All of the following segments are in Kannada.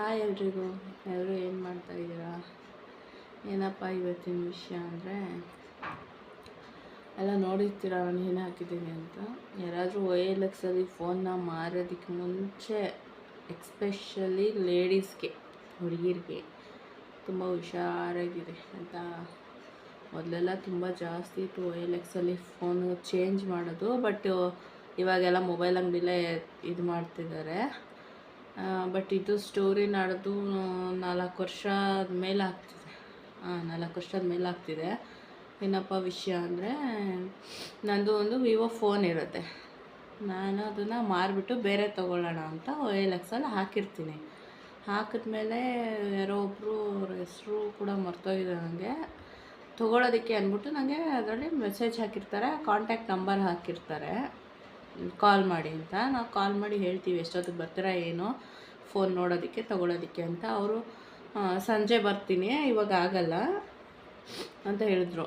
ಹಾಯ್ ಎಲ್ರಿಗೂ. ಎಲ್ಲರೂ ಏನು ಮಾಡ್ತಾ ಇದ್ದೀರಾ? ಏನಪ್ಪ ಇವತ್ತಿನ ವಿಷಯ ಅಂದರೆ, ಎಲ್ಲ ನೋಡಿರ್ತೀರ ನಾನು ಏನು ಹಾಕಿದ್ದೀನಿ ಅಂತ? ಯಾರಾದರೂ ಒ ಎಲ್ ಎಕ್ಸಲ್ಲಿ ಫೋನ್ನ ಮಾರೋದಕ್ಕೆ ಮುಂಚೆ ಎಕ್ಸ್ಪೆಷಲಿ ಲೇಡೀಸ್ಗೆ ಹುಡುಗಿರಿಗೆ, ತುಂಬ ಹುಷಾರಾಗಿದೆ ಅಂತ. ಮೊದಲೆಲ್ಲ ತುಂಬ ಜಾಸ್ತಿ ಇತ್ತು ಒ ಎಲ್ ಫೋನು ಚೇಂಜ್ ಮಾಡೋದು ಬಟ್ ಇವಾಗೆಲ್ಲ ಮೊಬೈಲ್ ಅಂಗಡಿಲೇ ಇದು ಮಾಡ್ತಿದ್ದಾರೆ. ಬಟ್ ಇದು ಸ್ಟೋರಿ ನಡೆದು ನಾಲ್ಕು ವರ್ಷ ಮೇಲೆ ಆಗ್ತಿದೆ. ಹಾಂ ನಾಲ್ಕು ವರ್ಷದ ಮೇಲೆ ಆಗ್ತಿದೆ. ಏನಪ್ಪ ವಿಷಯ ಅಂದರೆ, ನಂದು ಒಂದು ವಿವೋ ಫೋನ್ ಇರುತ್ತೆ. ನಾನು ಅದನ್ನು ಮಾರಿಬಿಟ್ಟು ಬೇರೆ ತೊಗೊಳ್ಳೋಣ ಅಂತ ಒ ಎಲ್ ಎಕ್ಸಲ್ಲಿ ಹಾಕಿರ್ತೀನಿ. ಹಾಕಿದ್ಮೇಲೆ ಯಾರೋ ಒಬ್ಬರು ಅವ್ರ ಹೆಸರು ಕೂಡ ಮರ್ತೋಗಿದೆ ನನಗೆ ತೊಗೊಳೋದಕ್ಕೆ ಅಂದ್ಬಿಟ್ಟು ನನಗೆ ಅದರಲ್ಲಿ ಮೆಸೇಜ್ ಹಾಕಿರ್ತಾರೆ ಕಾಂಟ್ಯಾಕ್ಟ್ ನಂಬರ್ ಹಾಕಿರ್ತಾರೆ. ಕಾಲ್ ಮಾಡಿ ಅಂತ. ನಾವು ಕಾಲ್ ಮಾಡಿ ಹೇಳ್ತೀವಿ ಎಷ್ಟೊತ್ತಿಗೆ ಬರ್ತೀರಾ, ಏನು ಫೋನ್ ನೋಡೋದಕ್ಕೆ, ತೊಗೊಳೋದಕ್ಕೆ ಅಂತ. ಅವರು ಸಂಜೆ ಬರ್ತೀನಿ, ಇವಾಗ ಆಗಲ್ಲ ಅಂತ ಹೇಳಿದ್ರು.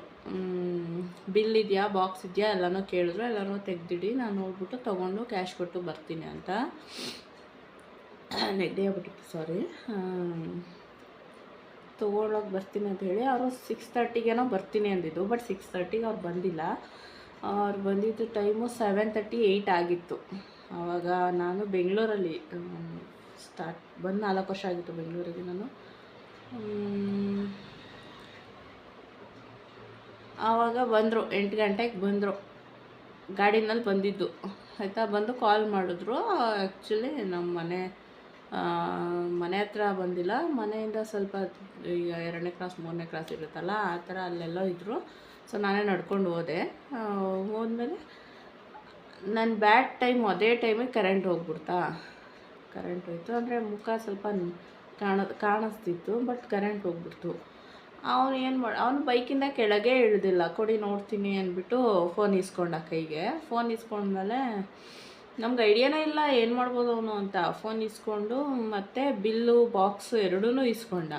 ಬಿಲ್ ಇದೆಯಾ, ಬಾಕ್ಸ್ ಇದೆಯಾ, ಎಲ್ಲನೂ ಕೇಳಿದ್ರು. ಎಲ್ಲನೂ ತೆಗೆದಿಡಿ, ನಾನು ನೋಡ್ಬಿಟ್ಟು ತೊಗೊಂಡು ಕ್ಯಾಶ್ ಕೊಟ್ಟು ಬರ್ತೀನಿ ಅಂತ. ನೆಗಡಿ ಆಗ್ಬಿಟ್ಟಿತ್ತು, ಸಾರಿ. ತೊಗೊಳಕ್ಕೆ ಬರ್ತೀನಿ ಅಂತ ಹೇಳಿ. ಅವರು ಸಿಕ್ಸ್ ತರ್ಟಿಗೇನೋ ಬರ್ತೀನಿ ಅಂದಿದ್ದು, ಬಟ್ ಸಿಕ್ಸ್ ತರ್ಟಿಗೆ ಅವ್ರು ಬಂದಿಲ್ಲ. ಅವ್ರು ಬಂದಿದ್ದ ಟೈಮು ಸೆವೆನ್ ತರ್ಟಿ ಏಯ್ಟ್ ಆಗಿತ್ತು. ಆವಾಗ ನಾನು ಬೆಂಗಳೂರಲ್ಲಿ ಸ್ಟಾರ್ಟ್ ಬಂದು ನಾಲ್ಕು ವರ್ಷ ಆಗಿತ್ತು ಬೆಂಗಳೂರಿಗೆ ನಾನು. ಆವಾಗ ಬಂದರು, ಎಂಟು ಗಂಟೆಗೆ ಬಂದರು. ಗಾಡಿನಲ್ಲಿ ಬಂದಿದ್ದು. ಆಯಿತಾ, ಬಂದು ಕಾಲ್ ಮಾಡಿದ್ರು. ಆ್ಯಕ್ಚುಲಿ ನಮ್ಮ ಮನೆ ಮನೆ ಹತ್ರ ಬಂದಿಲ್ಲ. ಮನೆಯಿಂದ ಸ್ವಲ್ಪ, ಈಗ ಎರಡನೇ ಕ್ರಾಸ್ ಮೂರನೇ ಕ್ರಾಸ್ ಇರುತ್ತಲ್ಲ, ಆ ಥರ ಅಲ್ಲೆಲ್ಲ ಇದ್ದರು ಸೊ ನಾನೇ ನಡ್ಕೊಂಡು ಹೋದೆ. ಹೋದ್ಮೇಲೆ ನನ್ನ ಬ್ಯಾಡ್ ಟೈಮ್ ಅದೇ ಟೈಮಿಗೆ ಕರೆಂಟ್ ಹೋಗ್ಬಿಡ್ತಾ. ಕರೆಂಟ್ ಹೋಯ್ತು. ಅಂದರೆ ಮುಖ ಸ್ವಲ್ಪ ಕಾಣ, ಕಾಣಿಸ್ತಿತ್ತು ಬಟ್ ಕರೆಂಟ್ ಹೋಗ್ಬಿಡ್ತು. ಅವನು ಏನು ಮಾಡಿ, ಅವನು ಬೈಕಿಂದ ಕೆಳಗೆ ಇಳಿದಿಲ್ಲ. ಕೊಡಿ ನೋಡ್ತೀನಿ ಅಂದ್ಬಿಟ್ಟು ಫೋನ್ ಇಸ್ಕೊಂಡ ಕೈಗೆ. ಫೋನ್ ಇಸ್ಕೊಂಡ್ಮೇಲೆ ನಮ್ಗೆ ಐಡಿಯಾನೇ ಇಲ್ಲ, ಏನು ಮಾಡ್ಬೋದು ಅವನು ಅಂತ. ಫೋನ್ ಇಸ್ಕೊಂಡು ಮತ್ತು ಬಿಲ್ಲು ಬಾಕ್ಸು ಎರಡೂ ಇಸ್ಕೊಂಡ.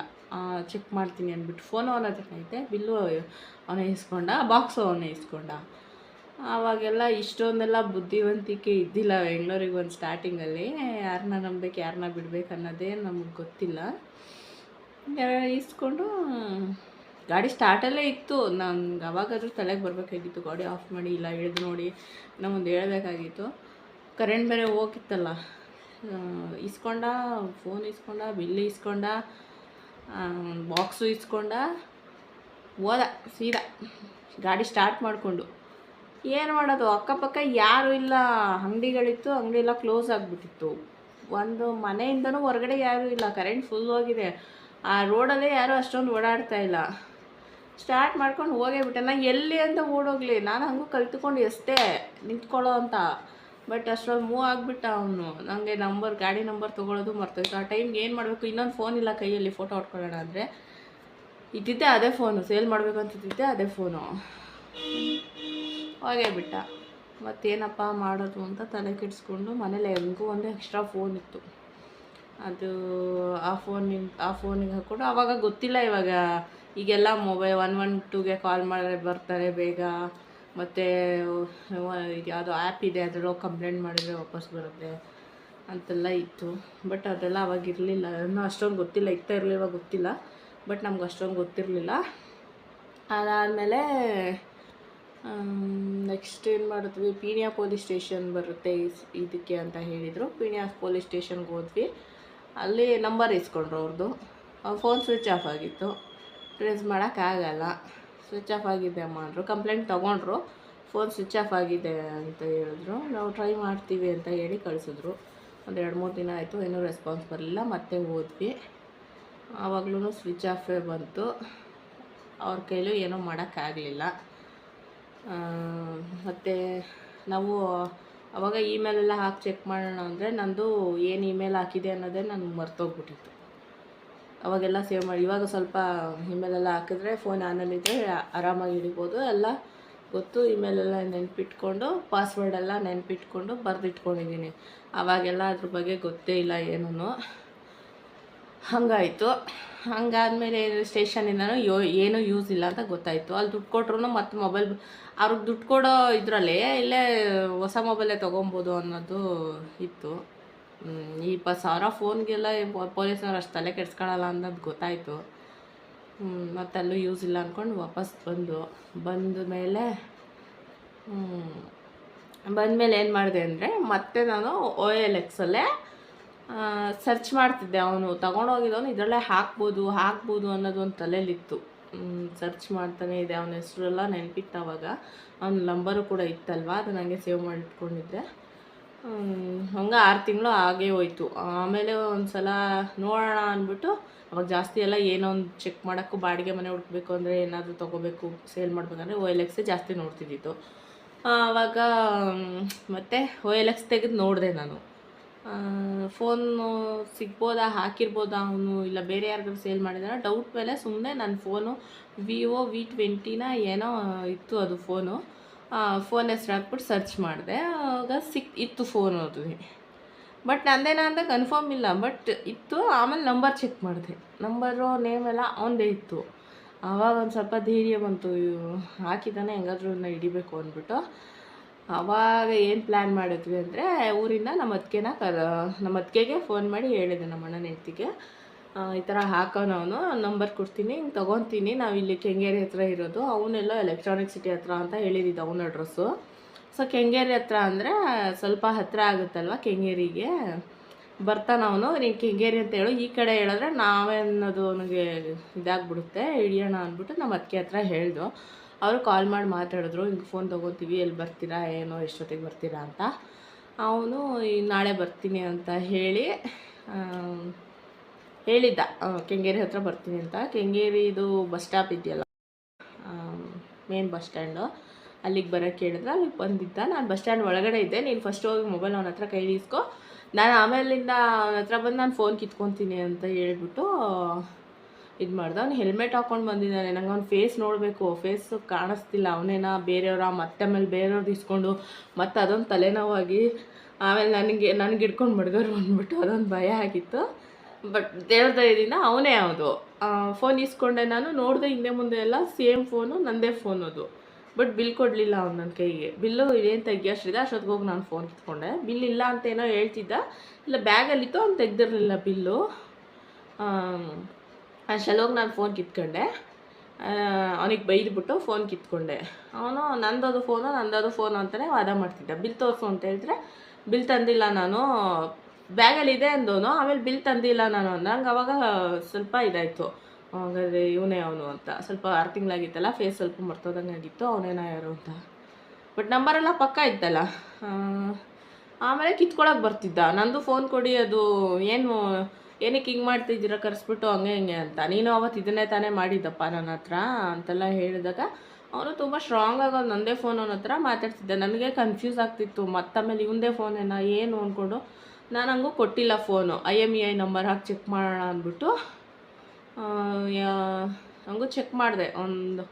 ಚೆಕ್ ಮಾಡ್ತೀನಿ ಅಂದ್ಬಿಟ್ಟು ಫೋನು ಅವನ ಐತೆ. ಬಿಲ್ಲು ಅವನೇ ಇಸ್ಕೊಂಡ ಬಾಕ್ಸು ಅವನೇ ಇಸ್ಕೊಂಡ. ಆವಾಗೆಲ್ಲ ಇಷ್ಟೊಂದೆಲ್ಲ ಬುದ್ಧಿವಂತಿಕೆ ಇದ್ದಿಲ್ಲ ಬೆಂಗಳೂರಿಗೆ ಒಂದು ಸ್ಟಾರ್ಟಿಂಗಲ್ಲಿ ಯಾರನ್ನ ನಂಬಬೇಕು ಯಾರನ್ನ ಬಿಡ್ಬೇಕು ಅನ್ನೋದೇ ನಮಗೆ ಗೊತ್ತಿಲ್ಲ. ಇಸ್ಕೊಂಡು, ಗಾಡಿ ಸ್ಟಾರ್ಟಲ್ಲೇ ಇತ್ತು. ನನ್ಗೆ ಅವಾಗಾದರೂ ತಲೆಗೆ ಬರಬೇಕಾಗಿತ್ತು. ಗಾಡಿ ಆಫ್ ಮಾಡಿ, ಇಲ್ಲ ಇಳಿದು ನೋಡಿ ನಮ್ಮೊಂದು ಹೇಳ್ಬೇಕಾಗಿತ್ತು. ಕರೆಂಟ್ ಬೇರೆ ಹೋಗಿತ್ತಲ್ಲ ಇಸ್ಕೊಂಡ ಫೋನ್ ಇಸ್ಕೊಂಡ ಬಿಲ್ ಇಸ್ಕೊಂಡ ಬಾಕ್ಸು ಇಸ್ಕೊಂಡ ಹೋದ, ಸೀದಾ ಗಾಡಿ ಸ್ಟಾರ್ಟ್ ಮಾಡಿಕೊಂಡು. ಏನು ಮಾಡೋದು, ಅಕ್ಕಪಕ್ಕ ಯಾರು ಇಲ್ಲ, ಅಂಗಡಿಗಳಿತ್ತು ಅಂಗಡಿ ಎಲ್ಲ ಕ್ಲೋಸ್ ಆಗಿಬಿಟ್ಟಿತ್ತು. ಒಂದು ಮನೆಯಿಂದನೂ ಹೊರಗಡೆ ಯಾರೂ ಇಲ್ಲ ಕರೆಂಟ್ ಫುಲ್ ಹೋಗಿದೆ. ಆ ರೋಡಲ್ಲೇ ಯಾರೂ ಅಷ್ಟೊಂದು ಓಡಾಡ್ತಾ ಇಲ್ಲ. ಸ್ಟಾರ್ಟ್ ಮಾಡ್ಕೊಂಡು ಹೋಗೇ ಬಿಟ್ಟೆ. ನಾನು ಎಲ್ಲಿ ಅಂತ ಓಡೋಗ್ಲಿ, ನಾನು ಹಂಗೂ ಕಲ್ತ್ಕೊಂಡು ಎಷ್ಟೇ ನಿಂತ್ಕೊಳ್ಳೋ ಅಂತ. ಬಟ್ ಅಷ್ಟರಲ್ಲಿ ಮೂವ್ ಆಗಿಬಿಟ್ಟ ಅವನು. ನನಗೆ ನಂಬರ್ ಗಾಡಿ ನಂಬರ್ ತೊಗೊಳೋದು ಮರ್ತೋಯ್ತು. ಆ ಟೈಮ್ಗೆ ಏನು ಮಾಡಬೇಕು? ಇನ್ನೊಂದು ಫೋನ್ ಇಲ್ಲ ಕೈಯಲ್ಲಿ ಫೋಟೋ ಹೊಡ್ಕೊಳ್ಳೋಣ ಅಂದರೆ. ಇದ್ದಿದ್ದೆ ಅದೇ ಫೋನು ಸೇಲ್ ಮಾಡಬೇಕು ಅಂತಿದ್ದೆ ಅದೇ ಫೋನು ಹೋಗೇ ಬಿಟ್ಟ ಮತ್ತೇನಪ್ಪ ಮಾಡೋದು ಅಂತ ತಲೆ ಕೆಡಿಸ್ಕೊಂಡು ಮನೇಲಿ ಹೆಂಗೂ ಒಂದು ಎಕ್ಸ್ಟ್ರಾ ಫೋನ್ ಇತ್ತು. ಅದು ಆ ಫೋನಿನ ಆ ಫೋನಿಗೆ ಹಾಕ್ಕೊಂಡು ಆವಾಗ ಗೊತ್ತಿಲ್ಲ ಇವಾಗ. ಈಗೆಲ್ಲ ಮೊಬೈಲ್ ಒನ್ ಒನ್ ಟೂಗೆ ಕಾಲ್ ಮಾಡಿದ್ರೆ ಬರ್ತಾರೆ ಬೇಗ. ಮತ್ತು ಇದು ಯಾವುದೋ ಆ್ಯಪ್ ಇದೆ, ಅದರಲ್ಲೋ ಕಂಪ್ಲೇಂಟ್ ಮಾಡಿದ್ರೆ ವಾಪಸ್ ಬರುತ್ತೆ ಅಂತೆಲ್ಲ ಇತ್ತು. ಬಟ್ ಅದೆಲ್ಲ ಅವಾಗ ಇರಲಿಲ್ಲ. ಇನ್ನೂ ಅಷ್ಟೊಂದು ಗೊತ್ತಿಲ್ಲ ಇರ್ತಾ ಇರಲಿಲ್ಲ ಗೊತ್ತಿಲ್ಲ. ಬಟ್ ನಮ್ಗೆ ಅಷ್ಟೊಂದು ಗೊತ್ತಿರಲಿಲ್ಲ. ಅದಾದಮೇಲೆ ನೆಕ್ಸ್ಟ್ ಏನು ಮಾಡಿದ್ವಿ? ಪೀಣ್ಯ ಪೊಲೀಸ್ ಸ್ಟೇಷನ್ ಬರುತ್ತೆ ಇದಕ್ಕೆ ಅಂತ ಹೇಳಿದರು. ಪೀಣ್ಯ ಪೊಲೀಸ್ ಸ್ಟೇಷನ್ಗೆ ಹೋದ್ವಿ. ಅಲ್ಲಿ ನಂಬರ್ ಇಸ್ಕೊಂಡ್ರು ಅವ್ರದ್ದು ಫೋನ್ ಸ್ವಿಚ್ ಆಫ್ ಆಗಿತ್ತು. ಟ್ರೇಸ್ ಮಾಡೋಕ್ಕಾಗಲ್ಲ ಸ್ವಿಚ್ ಆಫ್ ಆಗಿದೆ ಅಮ್ಮ ಕಂಪ್ಲೇಂಟ್ ತೊಗೊಂಡ್ರು. ಫೋನ್ ಸ್ವಿಚ್ ಆಫ್ ಆಗಿದೆ ಅಂತ ಹೇಳಿದ್ರು. ನಾವು ಟ್ರೈ ಮಾಡ್ತೀವಿ ಅಂತ ಹೇಳಿ ಕಳಿಸಿದ್ರು. ಒಂದು ಎರಡು ಮೂರು ದಿನ ಆಯಿತು ಏನೂ ರೆಸ್ಪಾನ್ಸ್ ಬರಲಿಲ್ಲ. ಮತ್ತೆ ಹೋದ್ವಿ. ಆವಾಗ್ಲೂ ಸ್ವಿಚ್ ಆಫೇ ಬಂತು. ಅವ್ರ ಕೈಲೂ ಏನೂ ಮಾಡೋಕ್ಕಾಗಲಿಲ್ಲ ಮತ್ತು ನಾವು ಅವಾಗ ಇಮೇಲೆಲ್ಲ ಹಾಕಿ ಚೆಕ್ ಮಾಡೋಣ ಅಂದರೆ ನಂದು ಏನು ಇಮೇಲ್ ಹಾಕಿದೆ ಅನ್ನೋದೇ ನನಗೆ ಮರ್ತೋಗ್ಬಿಟ್ಟಿತ್ತು. ಅವಾಗೆಲ್ಲ ಸೇವ್ ಮಾಡಿ. ಇವಾಗ ಸ್ವಲ್ಪ ಇಮೇಲೆಲ್ಲ ಹಾಕಿದ್ರೆ ಫೋನ್ ಆನಲ್ಲಿದ್ದರೆ ಆರಾಮಾಗಿ ಹಿಡಿಬೋದು. ಎಲ್ಲ ಗೊತ್ತು. ಇಮೇಲೆಲ್ಲ ನೆನ್ಪಿಟ್ಕೊಂಡು ಪಾಸ್ವರ್ಡೆಲ್ಲ ನೆನಪಿಟ್ಕೊಂಡು ಬರೆದಿಟ್ಕೊಂಡಿದ್ದೀನಿ. ಅವಾಗೆಲ್ಲ ಅದ್ರ ಬಗ್ಗೆ ಗೊತ್ತೇ ಇಲ್ಲ ಏನೂ ಹಾಗಾಯಿತು. ಹಂಗಾದಮೇಲೆ ಸ್ಟೇಷನಿಂದನೂ ಯೋ, ಏನೂ ಯೂಸ್ ಇಲ್ಲ ಅಂತ ಗೊತ್ತಾಯಿತು. ಅಲ್ಲಿ ದುಡ್ಡು ಕೊಟ್ರು ಮತ್ತು ಮೊಬೈಲ್ ಅವ್ರಿಗೆ ದುಡ್ಡು ಕೊಡೋ ಇದರಲ್ಲಿ ಇಲ್ಲೇ ಹೊಸ ಮೊಬೈಲೇ ತೊಗೊಬೋದು ಅನ್ನೋದು ಇತ್ತು. ಈ ಇಪ್ಪತ್ತು ಸಾವಿರ ಫೋನ್ಗೆಲ್ಲ ಪೊಲೀಸ್ನವ್ರು ಅಷ್ಟು ತಲೆ ಕೆಡ್ಸ್ಕೊಳಲ್ಲ ಅನ್ನೋದು ಗೊತ್ತಾಯಿತು. ಮತ್ತು ಅಲ್ಲೂ ಯೂಸ್ ಇಲ್ಲ ಅಂದ್ಕೊಂಡು ವಾಪಸ್ ಬಂದು, ಬಂದ ಮೇಲೆ ಬಂದಮೇಲೆ ಏನು ಮಾಡಿದೆ ಅಂದರೆ ಮತ್ತೆ ನಾನು ಓ ಎಲ್ ಎಕ್ಸಲ್ಲೇ ಸರ್ಚ್ ಮಾಡ್ತಿದ್ದೆ ಅವನು. ತೊಗೊಂಡೋಗಿದ್ದವನು ಇದರಲ್ಲೇ ಹಾಕ್ಬೋದು ಹಾಕ್ಬೋದು ಅನ್ನೋದು ಒಂದು ತಲೆಯಲ್ಲಿತ್ತು ಸರ್ಚ್ ಮಾಡ್ತಾನೆ ಇದೆ. ಅವನ ಹೆಸರೆಲ್ಲ ನೆನಪಿತ್ತು ಅವಾಗ. ಅವನ ನಂಬರು ಕೂಡ ಇತ್ತಲ್ವ? ಅದು ನನಗೆ ಸೇವ್ ಮಾಡಿ ಇಟ್ಕೊಂಡಿದ್ದೆ ಹಂಗೆ ಆರು ತಿಂಗಳು ಆಗೇ ಹೋಯ್ತು. ಆಮೇಲೆ ಒಂದು ಸಲ ನೋಡೋಣ ಅಂದ್ಬಿಟ್ಟು ಅವಾಗ ಜಾಸ್ತಿ ಎಲ್ಲ ಏನೋ ಒಂದು ಚೆಕ್ ಮಾಡೋಕ್ಕೂ ಬಾಡಿಗೆ ಮನೆ ಹುಡುಕ್ಬೇಕು ಅಂದರೆ ಏನಾದರೂ ತೊಗೋಬೇಕು ಸೇಲ್ ಮಾಡ್ಬೇಕಂದ್ರೆ ಓ ಎಲ್ ಎಕ್ಸೇ ಜಾಸ್ತಿ ನೋಡ್ತಿದ್ದಿತ್ತು. ಆವಾಗ ಮತ್ತೆ ಓ ಎಲ್ ಎಕ್ಸ್ ತೆಗೆದು ನೋಡಿದೆ ನಾನು. ಫೋನು ಸಿಗ್ಬೋದಾ, ಹಾಕಿರ್ಬೋದಾ ಅವನು ಇಲ್ಲ ಬೇರೆ ಯಾರಿಗಾದ್ರು ಸೇಲ್ ಮಾಡಿದಾರ? ಡೌಟ್ ಮೇಲೆ ಸುಮ್ಮನೆ ನನ್ನ ಫೋನು ವಿವೋ ವಿ ಟ್ವೆಂಟಿನ ಏನೋ ಇತ್ತು ಅದು ಫೋನು ಫೋನ್ ಹೆಸ್ರು ಹಾಕ್ಬಿಟ್ಟು ಸರ್ಚ್ ಮಾಡಿದೆ. ಆವಾಗ ಸಿಕ್, ಇತ್ತು ಫೋನ್ ಅದು ಬಟ್ ನಂದೇನ ಅಂತ ಕನ್ಫರ್ಮ್ ಇಲ್ಲ. ಬಟ್ ಇತ್ತು, ಆಮೇಲೆ ನಂಬರ್ ಚೆಕ್ ಮಾಡಿದೆ. ನಂಬರು ನೇಮ್ ಎಲ್ಲ ಅವನದೇ ಇತ್ತು. ಆವಾಗ ಒಂದು ಸ್ವಲ್ಪ ಧೈರ್ಯ ಬಂತು. ಹಾಕಿದ್ದಾನೆ, ಹೆಂಗಾದ್ರೂ ಇವನ್ನ ಹಿಡಿಬೇಕು ಅಂದ್ಬಿಟ್ಟು. ಆವಾಗ ಏನು ಪ್ಲ್ಯಾನ್ ಮಾಡಿದ್ವಿ ಅಂದರೆ, ಊರಿಂದ ನಮ್ಮ ಅತ್ತಿಗೆನ ಕರ ನಮ್ಮ ಅತ್ತಿಗೆಗೆ ಫೋನ್ ಮಾಡಿ ಹೇಳಿದೆ ನಮ್ಮ ಅಣ್ಣನ ಹೆಂಡ್ತಿಗೆ. ಈ ಥರ ಹಾಕೋನವನು ನಂಬರ್ ಕೊಡ್ತೀನಿ, ಹಿಂಗೆ ತೊಗೊತೀನಿ. ನಾವು ಇಲ್ಲಿ ಕೆಂಗೇರಿ ಹತ್ರ ಇರೋದು. ಅವನೆಲ್ಲ ಎಲೆಕ್ಟ್ರಾನಿಕ್ ಸಿಟಿ ಹತ್ರ ಅಂತ ಹೇಳಿದ್ದು ಅವನ ಅಡ್ರೆಸ್ಸು ಸೊ ಕೆಂಗೇರಿ ಹತ್ರ ಅಂದರೆ ಸ್ವಲ್ಪ ಹತ್ತಿರ ಆಗುತ್ತಲ್ವ ಕೆಂಗೇರಿಗೆ? ಬರ್ತಾನ ಅವನು. ನೀನು ಕೆಂಗೇರಿ ಅಂತ ಹೇಳು. ಈ ಕಡೆ ಹೇಳಿದ್ರೆ ನಾವೇ ಅನ್ನೋದು ನನಗೆ ಇದಾಗ್ಬಿಡುತ್ತೆ. ಹಿಡಿಯೋಣ ಅಂದ್ಬಿಟ್ಟು ನಮ್ಮ ಅತ್ತಿಗೆ ಹತ್ರ ಹೇಳ್ದು. ಅವರು ಕಾಲ್ ಮಾಡಿ ಮಾತಾಡಿದ್ರು. ಹಿಂಗೆ ಫೋನ್ ತೊಗೋತೀವಿ. ಎಲ್ಲಿ ಬರ್ತೀರಾ? ಏನೋ ಎಷ್ಟೊತ್ತಿಗೆ ಬರ್ತೀರಾ ಅಂತ. ಅವನು ನಾಳೆ ಬರ್ತೀನಿ ಅಂತ ಹೇಳಿ ಹೇಳಿದ್ದ ಕೆಂಗೇರಿ ಹತ್ರ ಬರ್ತೀನಿ ಅಂತ. ಕೆಂಗೇರಿ ಇದು ಬಸ್ ಸ್ಟಾಪ್ ಇದೆಯಲ್ಲ ಮೇನ್ ಬಸ್ ಸ್ಟ್ಯಾಂಡು. ಅಲ್ಲಿಗೆ ಬರೋಕ್ಕೆ ಹೇಳಿದ್ರೆ, ಅಲ್ಲಿಗೆ ಬಂದಿದ್ದ. ನಾನು ಬಸ್ ಸ್ಟ್ಯಾಂಡ್ ಒಳಗಡೆ ಇದ್ದೆ. ನೀನು ಫಸ್ಟ್ ಹೋಗಿ ಮೊಬೈಲ್ ಅವನ ಹತ್ರ ಕೈಲಿ ಇಸ್ಕೊ. ನಾನು ಆಮೇಲಿಂದ ಅವನ ಹತ್ರ ಬಂದು ನಾನು ಫೋನ್ ಕಿತ್ಕೊತೀನಿ ಅಂತ ಹೇಳ್ಬಿಟ್ಟು, ಇದು ಮಾಡ್ದೆ. ಅವ್ನು ಹೆಲ್ಮೆಟ್ ಹಾಕ್ಕೊಂಡು ಬಂದಿದ್ದಾನೆ ನಂಗೆ ಅವ್ನ ಫೇಸ್ ನೋಡಬೇಕು. ಫೇಸ್ ಕಾಣಿಸ್ತಿಲ್ಲ. ಅವನೇನ ಬೇರೆಯವರ, ಮತ್ತೆ ಆಮೇಲೆ ಬೇರೆಯವ್ರದ್ದು ಇಸ್ಕೊಂಡು, ಮತ್ತೆ ಅದೊಂದು ತಲೆನೋವಾಗಿ, ಆಮೇಲೆ ನನಗೆ ನನಗೆ ಹಿಡ್ಕೊಂಡು ಮಡ್ಗೋರು ಬಂದ್ಬಿಟ್ಟು ಅದೊಂದು ಭಯ ಆಗಿತ್ತು. ಬಟ್ ದೇವ್ರ ದಯದಿಂದ ಅವನೇ ಅದು. ಫೋನ್ ಇಸ್ಕೊಂಡೆ ನಾನು, ನೋಡಿದೆ ಹಿಂದೆ ಮುಂದೆ ಎಲ್ಲ ಸೇಮ್ ಫೋನು ನಂದೇ ಫೋನ್ ಅದು. ಬಟ್ ಬಿಲ್ ಕೊಡಲಿಲ್ಲ ಅವ್ನು ನನ್ನ ಕೈಗೆ. ಬಿಲ್ಲು ಇದೇನು ತೆಗಿಯೋಷ್ಟಿದೆ ಅಷ್ಟೊತ್ತಿಗೆ ಹೋಗಿ ನಾನು ಫೋನ್ ಕಿತ್ಕೊಂಡೆ ಬಿಲ್ ಇಲ್ಲ ಅಂತ ಏನೋ ಹೇಳ್ತಿದ್ದ. ಇಲ್ಲ ಬ್ಯಾಗಲ್ಲಿತ್ತು ಅವ್ನು ತೆಗ್ದಿರಲಿಲ್ಲ ಬಿಲ್ಲು ಅಷ್ಟಲ್ಲೋಗಿ ನಾನು ಫೋನ್ ಕಿತ್ಕೊಂಡೆ. ಅವನಿಗೆ ಬೈದ್ಬಿಟ್ಟು ಫೋನ್ ಕಿತ್ಕೊಂಡೆ. ಅವನು, ನಂದದು ಫೋನು ನಂದದು ಫೋನು ಅಂತಲೇ ವಾದ ಮಾಡ್ತಿದ್ದ. ಬಿಲ್ ತೋರಿಸು ಅಂತ ಹೇಳಿದ್ರೆ ಬಿಲ್ ತಂದಿಲ್ಲ ನಾನು. ಬ್ಯಾಗಲ್ಲಿ ಇದೆ ಅಂದೋನು, ಆಮೇಲೆ ಬಿಲ್ ತಂದಿಲ್ಲ ನಾನು ಅಂದಂಗೆ ಅವಾಗ ಸ್ವಲ್ಪ ಇದಾಯಿತು. ಹಾಗಾದರೆ ಇವನೇ ಅವನು ಅಂತ. ಸ್ವಲ್ಪ ಆರು ತಿಂಗಳಾಗಿತ್ತಲ್ಲ, ಫೇಸ್ ಸ್ವಲ್ಪ ಮರ್ತೋದಂಗೆ ಆಗಿತ್ತು, ಅವನೇನ ಯಾರು ಅಂತ. ಬಟ್ ನಂಬರೆಲ್ಲ ಪಕ್ಕ ಇತ್ತಲ್ಲ. ಆಮೇಲೆ ಕಿತ್ಕೊಳಕ್ಕೆ ಬರ್ತಿದ್ದ. ನಂದು ಫೋನ್ ಕೊಡಿ, ಅದು ಏನು, ಏನಕ್ಕೆ ಹಿಂಗೆ ಮಾಡ್ತಿದ್ದೀರಾ, ಕರೆಸ್ಬಿಟ್ಟು ಹಂಗೆ ಹಿಂಗೆ ಅಂತ. ನೀನು ಅವತ್ತು ಇದನ್ನೇ ತಾನೇ ಮಾಡಿದ್ದಪ್ಪ ನನ್ನ ಹತ್ರ ಅಂತೆಲ್ಲ ಹೇಳಿದಾಗ ಅವನು ತುಂಬ ಸ್ಟ್ರಾಂಗ್ ಆಗೋದು ನಂದೇ ಫೋನ್ ಅವನ ಹತ್ರ ಮಾತಾಡ್ತಿದ್ದ. ನನಗೆ ಕನ್ಫ್ಯೂಸ್ ಆಗ್ತಿತ್ತು. ಮತ್ತಮೇಲೆ ಇವಂದೇ ಫೋನೇನ ಏನು ಅಂದ್ಕೊಂಡು ನಾನು ಹಂಗೂ ಕೊಟ್ಟಿಲ್ಲ phone. I M E I number hockey check ಮಾಡೋಣ ಅಂದ್ಬಿಟ್ಟು ಹಂಗೂ ಚೆಕ್ ಮಾಡಿದೆ. ಒಂದು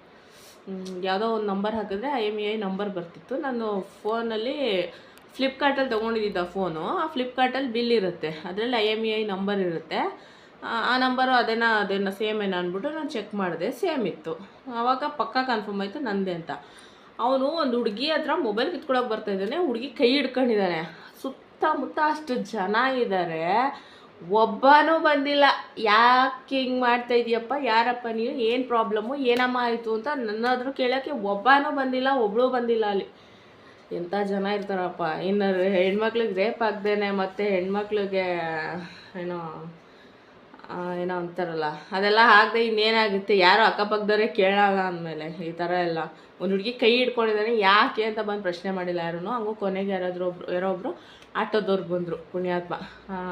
ಯಾವುದೋ ಒಂದು ನಂಬರ್ ಹಾಕಿದ್ರೆ I M E I number ಬರ್ತಿತ್ತು. ನಾನು ಫೋನಲ್ಲಿ ಫ್ಲಿಪ್ಕಾರ್ಟಲ್ಲಿ ತೊಗೊಂಡಿದ್ದ ಫೋನು. ಆ ಫ್ಲಿಪ್ಕಾರ್ಟಲ್ಲಿ ಬಿಲ್ ಇರುತ್ತೆ. ಅದರಲ್ಲಿ I M E I number ಇರುತ್ತೆ. ಆ- ನಂಬರು ಅದೇನ ಅದೇನ, ಸೇಮ್ ಏನೋ ಅಂದ್ಬಿಟ್ಟು ನಾನು ಚೆಕ್ ಮಾಡಿದೆ. ಸೇಮ್ ಇತ್ತು. ಆವಾಗ ಪಕ್ಕ ಕನ್ಫರ್ಮ್ ಆಯಿತು, ನಂದೆ ಅಂತ. ಅವನು ಒಂದು ಹುಡುಗಿ ಹತ್ರ ಮೊಬೈಲ್ ಕಿತ್ಕೊಳಕ್ಕೆ ಬರ್ತಾ ಇದ್ದಾನೆ. ಹುಡುಗಿ ಕೈ ಹಿಡ್ಕೊಂಡಿದ್ದಾನೆ. ಸುತ್ತಮುತ್ತ ಅಷ್ಟು ಜನ ಇದ್ದಾರೆ ಒಬ್ಬನೂ ಬಂದಿಲ್ಲ. ಯಾಕೆ ಹಿಂಗೆ ಮಾಡ್ತಾ ಇದೀಯಪ್ಪ? ಯಾರಪ್ಪ ನೀವು ಏನು ಪ್ರಾಬ್ಲಮ್ಮು ಏನಮ್ಮ ಆಯಿತು ಅಂತ ನನ್ನಾದರೂ ಕೇಳೋಕ್ಕೆ ಒಬ್ಬನೂ ಬಂದಿಲ್ಲ ಒಬ್ಬಳು ಬಂದಿಲ್ಲ ಅಲ್ಲಿ. ಎಂಥ ಜನ ಇರ್ತಾರಪ್ಪ? ಇನ್ನು ಹೆಣ್ಮಕ್ಳಿಗೆ ರೇಪ್ ಆಗ್ದೇನೆ ಮತ್ತು ಹೆಣ್ಮಕ್ಳಿಗೆ, ಏನೋ ಏನೋ ಅಂತಾರಲ್ಲ. ಅದೆಲ್ಲ ಆಗದೆ ಇನ್ನೇನಾಗುತ್ತೆ? ಯಾರು ಅಕ್ಕಪಕ್ಕದವರೇ ಕೇಳಲ್ಲ ಅಂದಮೇಲೆ ಈ ಥರ ಎಲ್ಲ. ಒಂದು ಹುಡುಗಿ ಕೈ ಹಿಡ್ಕೊಂಡಿದ್ದಾನೆ, ಯಾಕೆ ಅಂತ ಬಂದು ಪ್ರಶ್ನೆ ಮಾಡಿಲ್ಲ ಯಾರೂ ಹಂಗೂ ಕೊನೆಗೆ ಯಾರಾದರೂ ಒಬ್ರು ಯಾರೋ ಒಬ್ಬರು ಆಟೋದವ್ರು ಬಂದರು, ಪುಣ್ಯಾತ್ಮ.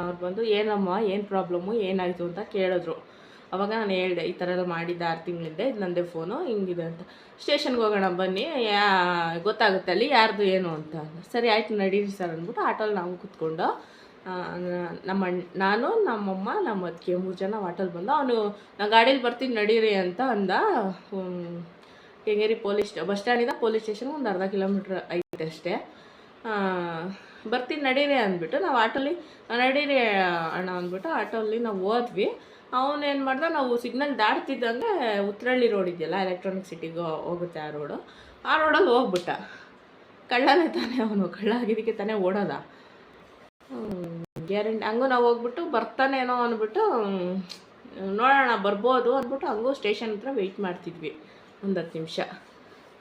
ಅವ್ರು ಬಂದು, ಏನಮ್ಮ, ಏನು ಪ್ರಾಬ್ಲಮ್ಮು ಏನಾಯಿತು? ಅಂತ ಕೇಳಿದ್ರು. ಅವಾಗ ನಾನು ಹೇಳಿದೆ, ಈ ಥರ ಎಲ್ಲ ಮಾಡಿದ್ದೆ ಆರು ತಿಂಗಳಿಂದ, ಇದು ನಂದೇ ಫೋನು, ಹಿಂಗಿದೆ ಅಂತ. ಸ್ಟೇಷನ್ಗೆ ಹೋಗೋಣ, ಬನ್ನಿ. ಗೊತ್ತಾಗುತ್ತೆ ಅಲ್ಲಿ ಯಾರ್ದು ಏನು ಅಂತ. ಸರಿ, ಆಯಿತು, ನಡೀರಿ ಸರ್, ಅಂದ್ಬಿಟ್ಟು ಆಟೋಲಿ ನಾವು ಕೂತ್ಕೊಂಡು ನಮ್ಮ ಅಣ್ಣ, ನಾನು, ನಮ್ಮಮ್ಮ ನಮ್ಮ ಅತ್ತಿಗೆ ಮೂರು ಜನ ಆಟೋಲಿ ಬಂದು, ಅವನು ನಾನು ಗಾಡೀಲಿ ಬರ್ತೀನಿ, ನಡೀರಿ ಅಂತ ಅಂದ. ಕೆಂಗೇರಿ ಪೊಲೀಸ್ ಬಸ್ ಸ್ಟ್ಯಾಂಡಿಂದ ಪೊಲೀಸ್ ಸ್ಟೇಷನ್ ಒಂದು ಅರ್ಧ ಕಿಲೋಮೀಟ್ರ್ ಐತೆ ಅಷ್ಟೇ. ಬರ್ತೀನಿ, ನಡೀರಿ ಅಂದ್ಬಿಟ್ಟು ನಾವು ಆಟೋಲಿ, ನಡೀರಿ, ಅಣ್ಣ ಅಂದ್ಬಿಟ್ಟು ಆಟೋಲಿ ನಾವು ಹೋದ್ವಿ. ಅವನೇನು ಮಾಡ್ದೆ, ನಾವು ಸಿಗ್ನಲ್ ದಾಡ್ತಿದ್ದಂಗೆ ಉತ್ತರಳ್ಳಿ ರೋಡ್ ಇದೆಯಲ್ಲ ಎಲೆಕ್ಟ್ರಾನಿಕ್ ಸಿಟಿಗೆ ಹೋಗುತ್ತೆ ಆ ರೋಡು. ಆ ರೋಡಲ್ಲಿ ಹೋಗ್ಬಿಟ್ಟ. ಕಳ್ಳನೇ ತಾನೇ ಅವನು, ಕಳ್ಳ ಆಗಿದ್ದಕ್ಕೆ ತಾನೇ ಓಡೋದ. ಗ್ಯಾರಂಟಿ, ಹಂಗೂ ನಾವು ಹೋಗ್ಬಿಟ್ಟು ಬರ್ತಾನೇನೋ ಅಂದ್ಬಿಟ್ಟು ನೋಡೋಣ, ಬರ್ಬೋದು ಅಂದ್ಬಿಟ್ಟು ಹಂಗೂ ಸ್ಟೇಷನ್ ಹತ್ರ ವೆಯ್ಟ್ ಮಾಡ್ತಿದ್ವಿ. ಒಂದು ಹತ್ತು ನಿಮಿಷ.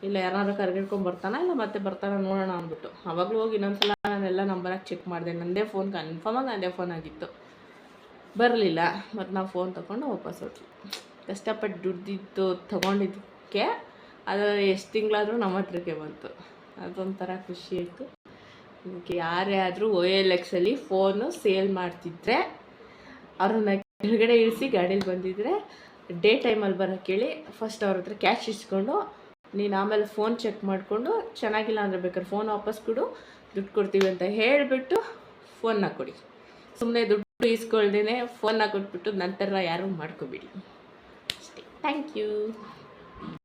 ಇಲ್ಲ ಯಾರು ಕರ್ಗಿಡ್ಕೊಂಡು ಬರ್ತಾನ? ಇಲ್ಲ, ಮತ್ತೆ ಬರ್ತಾನ ನೋಡೋಣ ಅಂದ್ಬಿಟ್ಟು. ಅವಾಗಲೂ ಹೋಗಿ ಇನ್ನೊಂದ್ಸಲ ನಾನೆಲ್ಲ ನಂಬರಾಗಿ ಚೆಕ್ ಮಾಡಿದೆ. ನನ್ನದೇ ಫೋನ್ ಕನ್ಫರ್ಮಾಗಿ ನನ್ನದೇ ಫೋನ್ ಆಗಿತ್ತು. ಬರಲಿಲ್ಲ. ಮತ್ತು ನಾವು ಫೋನ್ ತೊಗೊಂಡು ವಾಪಸ್ ಹೋದ್ವಿ ಕಷ್ಟಪಟ್ಟು ದುಡ್ದಿದ್ದು ತೊಗೊಂಡಿದ್ದಕ್ಕೆ ಅದು ಎಷ್ಟು ತಿಂಗಳಾದರೂ ನಮ್ಮ ಹತ್ರಕ್ಕೆ ಬಂತು. ಅದೊಂಥರ ಖುಷಿ ಆಯಿತು. ಇದಕ್ಕೆ ಯಾರೇ ಆದರೂ ಓ ಎಲ್ ಎಕ್ಸಲ್ಲಿ ಫೋನು ಸೇಲ್ ಮಾಡ್ತಿದ್ರೆ ಅವ್ರನ್ನ ಕೆಳಗಡೆ ಇಳಿಸಿ ಗಾಡೀಲಿ ಬಂದಿದ್ರೆ ಡೇ ಟೈಮಲ್ಲಿ ಬರೋಕ್ಕೆ ಹೇಳಿ ಫಸ್ಟ್ ಅವ್ರ ಹತ್ರ ಕ್ಯಾಶ್ ಇಸ್ಕೊಂಡು ನೀನು ಆಮೇಲೆ ಫೋನ್ ಚೆಕ್ ಮಾಡಿಕೊಂಡು ಚೆನ್ನಾಗಿಲ್ಲ ಅಂದರೆ ಬೇಕಾದ್ರೆ ಫೋನ್ ವಾಪಸ್ ಕೊಡು, ದುಡ್ಡು ಕೊಡ್ತೀವಿ ಅಂತ ಹೇಳಿಬಿಟ್ಟು ಫೋನ್ನ ಕೊಡಿ. ಸುಮ್ಮನೆ ದುಡ್ಡು ಇಸ್ಕೊಳ್ದೇ ಫೋನ್ನ ಕೊಟ್ಬಿಟ್ಟು ನಂತರ ಯಾರೂ ಮಾಡ್ಕೋಬೇಡಿ. ಅಷ್ಟೇ. Thank you